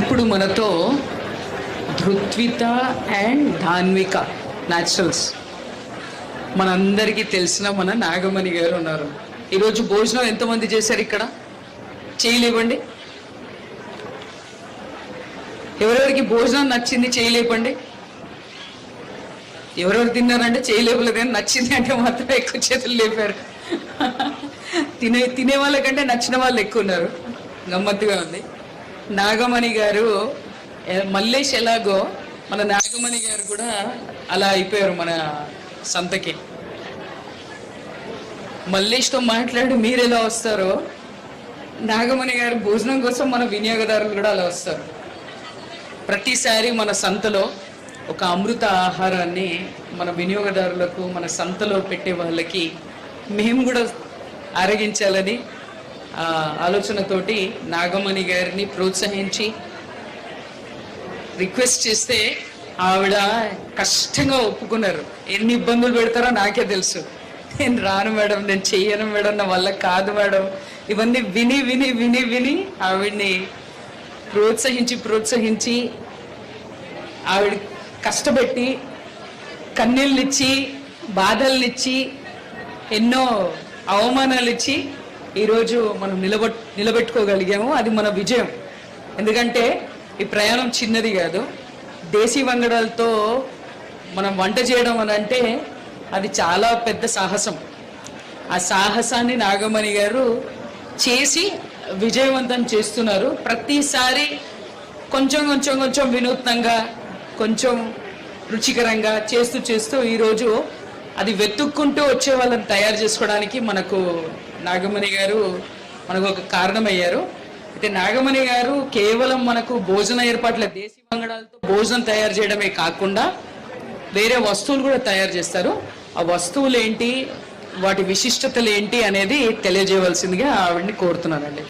ఇప్పుడు మనతో ధృత్విత and ధాన్విక naturals మనందరికీ తెలిసిన మన నాగమణి గారు ఉన్నారు. ఈరోజు భోజనం ఎంతమంది చేశారు ఇక్కడ? చేయలేవండి ఎవరెవరికి భోజనం నచ్చింది చేయలేపండి. ఎవరెవరు తిన్నారంటే చేయలేపలేదు కానీ నచ్చింది అంటే మాత్రం ఎక్కువ చేతులు లేపారు. తినే తినే వాళ్ళకంటే నచ్చిన వాళ్ళు ఎక్కువ ఉన్నారు. గమ్మత్తుగా ఉంది. నాగమణి గారు మల్లేష్ ఎలాగో మన నాగమణి గారు కూడా అలా అయిపోయారు మన సంతకి. మల్లేష్తో మాట్లాడి మీరు ఎలా వస్తారో నాగమణి గారు భోజనం కోసం మన వినియోగదారులు కూడా అలా వస్తారు. ప్రతిసారి మన సంతలో ఒక అమృత ఆహారాన్ని మన వినియోగదారులకు మన సంతలో పెట్టే వాళ్ళకి మేము కూడా ఆరగించాలని ఆలోచనతోటి నాగమణి గారిని ప్రోత్సహించి రిక్వెస్ట్ చేస్తే ఆవిడ కష్టంగా ఒప్పుకున్నారు. ఎన్ని ఇబ్బందులు పెడతారో నాకే తెలుసు. నేను రాను మేడం నేను చెయ్యను మేడం నా వల్ల కాదు మేడం. ఇవన్నీ విని విని విని విని ఆవిడ్ని ప్రోత్సహించి ప్రోత్సహించి ఆవిడ కష్టపెట్టి కన్నీళ్ళనిచ్చి బాధల్నిచ్చి ఎన్నో అవమానాలు ఇచ్చి ఈరోజు మనం నిలబెట్ నిలబెట్టుకోగలిగాము. అది మన విజయం. ఎందుకంటే ఈ ప్రయాణం చిన్నది కాదు. దేశీ వంగడాలతో మనం వంట చేయడం అని అంటే అది చాలా పెద్ద సాహసం. ఆ సాహసాన్ని నాగమణి గారు చేసి విజయవంతం చేస్తున్నారు. ప్రతిసారి కొంచెం కొంచెం కొంచెం వినూత్నంగా కొంచెం రుచికరంగా చేస్తూ చేస్తూ ఈరోజు అది వెతుక్కుంటూ వచ్చే వాళ్ళని తయారు చేసుకోవడానికి మనకు నాగమణి గారు మనకు ఒక కారణమయ్యారు. అయితే నాగమణి గారు కేవలం మనకు భోజన ఏర్పాట్ల దేశీ వంగడాలతో భోజనం తయారు చేయడమే కాకుండా వేరే వస్తువులు కూడా తయారు చేస్తారు. ఆ వస్తువులు ఏంటి వాటి విశిష్టతలు ఏంటి అనేది తెలియజేయవలసిందిగా ఆవిడని కోరుతున్నానండి.